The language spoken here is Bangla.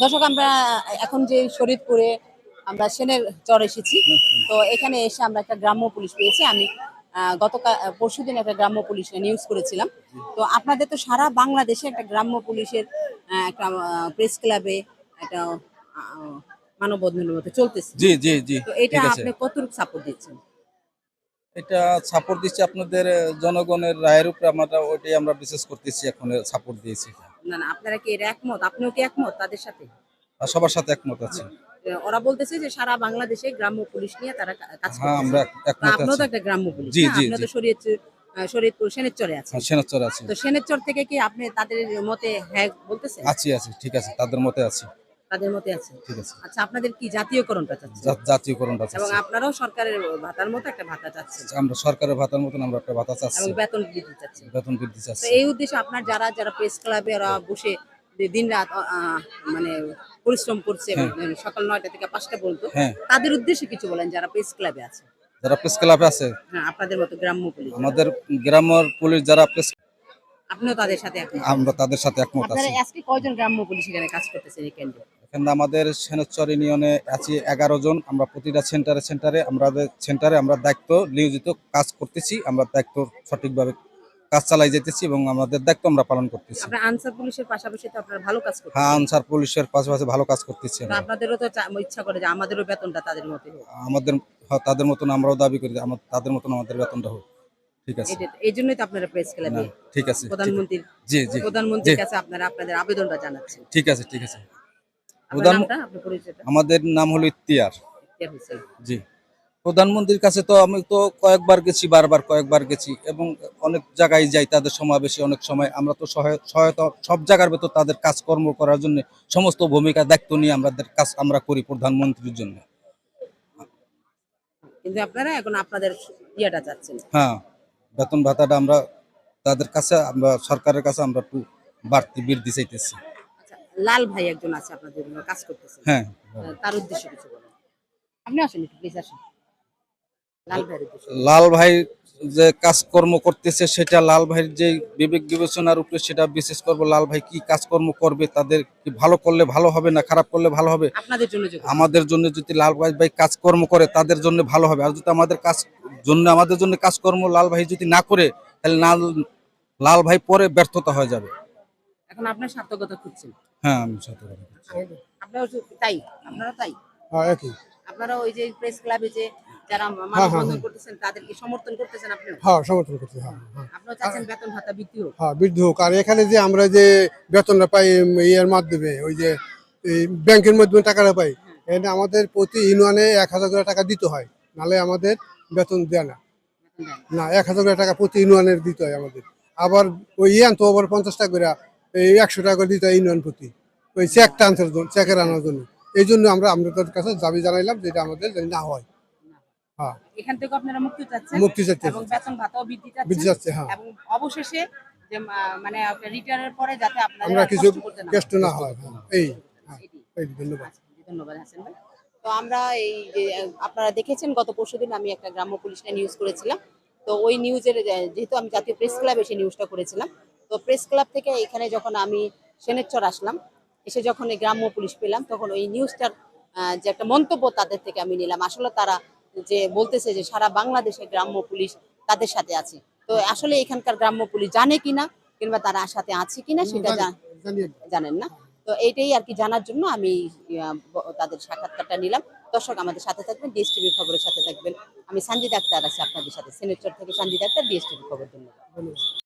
দর্শক আমরা এখন যে শরীদপুরে আমরা সেনের চর এসেছি তো এখানে এসে আমরা একটা গ্রাম্য পুলিশ পেয়েছি। আমি গতকাল পরশু দিন একটা গ্রাম্য পুলিশ নিউজ করেছিলাম। তো আপনাদের তো সারা বাংলাদেশে একটা গ্রাম্য পুলিশের একটা প্রেস ক্লাবে একটা মানববন্ধনের মতো চলতেছে। জি জি জি তো এটা আপনি কতটুকু সাপোর্ট দিচ্ছেন? এটা সাপোর্ট দিচ্ছি আপনাদের জনগণের রায়ের উপরে আমরা ওইটাই আমরা বিশেষ করতেছি এখন সাপোর্ট দিয়েছি না না আপনারা কি এর একমত? আপনিও কি একমত তাদের সাথে? সবার সাথে একমত আছে। ওরা বলতেছে যে সারা বাংলাদেশে গ্রাম্য পুলিশ নিয়ে তারা কাজ হ্যাঁ আমরা একমত আপনিও তো একটা গ্রাম্য পুলিশ জি? জি, আপনারা তো জি। শরীয়তপুর আহ, শরীয়তপুর সেনের চরে আছেন। হ্যাঁ, সেনাচর আছি। তো সেনের চর থেকে কি আপনি তাদের মতে হ্যাঁ বলতেছেন? আছি আছি ঠিক আছে তাদের মতে আছি। তাদের মতে আছে। ঠিক আছে। আচ্ছা আপনাদের কি জাতীয়করণটা চাচ্ছেন? জা- জাতীয়করণটা এবং আপনারাও সরকারের ভাতার মতো একটা ভাতা চাচ্ছেন। আমরা সরকারের ভাতার মতন আমরা একটা ভাতা চাচ্ছি। এবং বেতন বৃদ্ধি চাচ্ছেন। বেতন বৃদ্ধি চাচ্ছি। এই উদ্দেশ্যে আপনার যারা যারা প্রেস ক্লাবে ওরা বসে দিন রাত মানে পরিশ্রম করছে সকাল নয়টা থেকে পাঁচটা পর্যন্ত হ্যাঁ। তাদের উদ্দেশ্যে কিছু বলেন যারা প্রেস ক্লাবে আছে। যারা প্রেস ক্লাবে আছে। হ্যাঁ আপনাদের মতো গ্রাম্য পুলিশ। আমাদের গ্রামের পুলিশ যারা প্রেস আপনিও তাদের সাথে একমত। আমরা তাদের সাথে একমত আছি। আজকে কয়জন গ্রাম্য পুলিশ এখানে কাজ করতেছেন এই কেন্দ্রে? এখানে আমাদের সেনেশ্বর ইউনিয়নে আছি এগারো জন। আমরা প্রতিটা সেন্টারে সেন্টারে আমাদের সেন্টারে আমরা দায়িত্ব নিয়োজিত কাজ করতেছি আমরা দায়িত্ব সঠিকভাবে কাজ চালাই যেতেছি এবং আমাদের দায়িত্ব আমরা পালন করতেছি। আনসার পুলিশের পাশাপাশি তো আপনারা ভালো কাজ হ্যাঁ আনসার পুলিশের পাশাপাশি ভালো কাজ করতেছি। আপনাদেরও তো ইচ্ছা করে যে আমাদেরও বেতনটা তাদের মতো হোক। আমাদের হ্যাঁ, তাদের মতন আমরাও দাবি করি আমার তাদের মতন আমাদের বেতনটা হোক। ঠিক আছে। এই জন্যই তো আপনারা প্রেস ক্লাবে ঠিক আছে প্রধানমন্ত্রীর জি জি। প্রধানমন্ত্রীর কাছে আপনারা আপনাদের আবেদনটা জানাচ্ছেন। ঠিক আছে ঠিক আছে। প্রধান- আমাদের নাম হলো ইতিহার জি। প্রধানমন্ত্রীর কাছে তো আমি তো কয়েকবার গেছি বারবার কয়েকবার গেছি এবং অনেক জায়গায় যাই তাদের সমাবেশে অনেক সময় আমরা তো সহায়- সহায়তা সব জায়গার ভেতর তাদের কাজকর্ম করার জন্য সমস্ত ভূমিকা দায়িত্ব নিয়ে আমাদের কাজ আমরা করি প্রধানমন্ত্রীর জন্য। কিন্তু আপনারা এখন আপনাদের ইয়েটা চাচ্ছেন। হ্যাঁ বেতন ভাতাটা আমরা তাদের কাছে আমরা সরকারের কাছে আমরা একটু বাড়তি বৃদ্ধি চাইতেছি। লাল ভাই একজন আছে আপনাদের জন্য কাজ করতেছেন। হ্যাঁ। তার উদ্দেশ্যে কিছু বলেন। আপনি আসেন একটু প্লিজ আসেন। লাল ভাই যে কাজকর্ম করতেছে সেটা লাল ভাইয়ের যে বিবেক বিবেচনার উপরে সেটা বিশেষ করব লাল ভাই কি কাজকর্ম করবে তাদের কি ভালো করলে ভালো হবে না খারাপ করলে ভালো হবে? আপনাদের জন্য যে আমাদের জন্য যদি লাল ভাই ভাই কাজকর্ম করে তাদের জন্য ভালো হবে। আর যদি আমাদের কাজ জন্য আমাদের জন্য কাজকর্ম লাল ভাই যদি না করে তাহলে লাল ভাই পরে ব্যর্থতা হয়ে যাবে। এখন আপনার সার্থকতা খুঁজছেন? হ্যাঁ আমি বলছি। আপনারাও তাই আপনারা তাই? হ্যাঁ একই। আপনারা ওই যে প্রেস ক্লাবে যে যারা মানববন্ধন করতেছেন তাদেরকে সমর্থন করতেছেন আপনিও? হ্যাঁ সমর্থন করছি হ্যাঁ হ্যাঁ। আপনিও চাচ্ছেন বেতন ভাতা বৃদ্ধি হোক? হ্যাঁ বৃদ্ধি হোক। আর এখানে যে আমরা যে বেতনটা পাই ইয়ের মাধ্যমে ওই যে ব্যাংকের মাধ্যমে টাকাটা পাই এখানে আমাদের প্রতি ইউনিয়নে এক হাজার করে টাকা দিতে হয়। নালে আমাদের বেতন দেয় না। না। এক হাজার করে টাকা প্রতি ইউনিয়নের দিতে হয় আমাদের। আবার ওই ইয়ান তো আবার পঞ্চাশ টাকা করে এই একশো টাকা করে দিতে ইউনিয়ন প্রতি। ওই চেকটা আনতে জন্য চেকের আনার জন্য। এই জন্য আমরা আমাদের কাছে দাবি জানাইলাম যেটা আমাদের যেন না হয়। হ্যাঁ। এখান থেকে আপনারা মুক্তি চাচ্ছেন মুক্তি চাচ্ছে। এবং বেতন ভাতাও বৃদ্ধি বৃদ্ধি চাচ্ছেন হ্যাঁ। এবং অবশেষে যে মানে রিটায়ারের পরে যাতে আপনারা আমরা কিছু কষ্ট না হয়। হয় এই এই ধন্যবাদ। আচ্ছা, ধন্যবাদ হাসান ভাই। তো আমরা এই যে আপনারা দেখেছেন গত পরশুদিন আমি একটা গ্রাম্য পুলিশ নিউজ করেছিলাম। তো ওই নিউজের যেহেতু আমি জাতীয় প্রেস ক্লাবে এসে নিউজটা করেছিলাম তো প্রেস ক্লাব থেকে এখানে যখন আমি সেনেচর আসলাম এসে যখন এই গ্রাম্য পুলিশ পেলাম তখন ওই নিউজটার যে একটা মন্তব্য তাদের থেকে আমি নিলাম। আসলে তারা যে বলতেছে যে সারা বাংলাদেশে গ্রাম্য পুলিশ তাদের সাথে আছে। তো আসলে এখানকার গ্রাম্য পুলিশ জানে কিনা কিংবা তারা সাথে আছে কিনা সেটা জানেন না। তো এইটাই আর কি জানার জন্য আমি তাদের সাক্ষাৎকারটা নিলাম। দর্শক আমাদের সাথে থাকবেন ডিএসটিভি খবরের সাথে থাকবেন। আমি সঞ্জিত আক্তার আছি আপনাদের সাথে। সিনেটর থেকে সঞ্জিত আক্তার ডিএসটিভি খবর জন্য।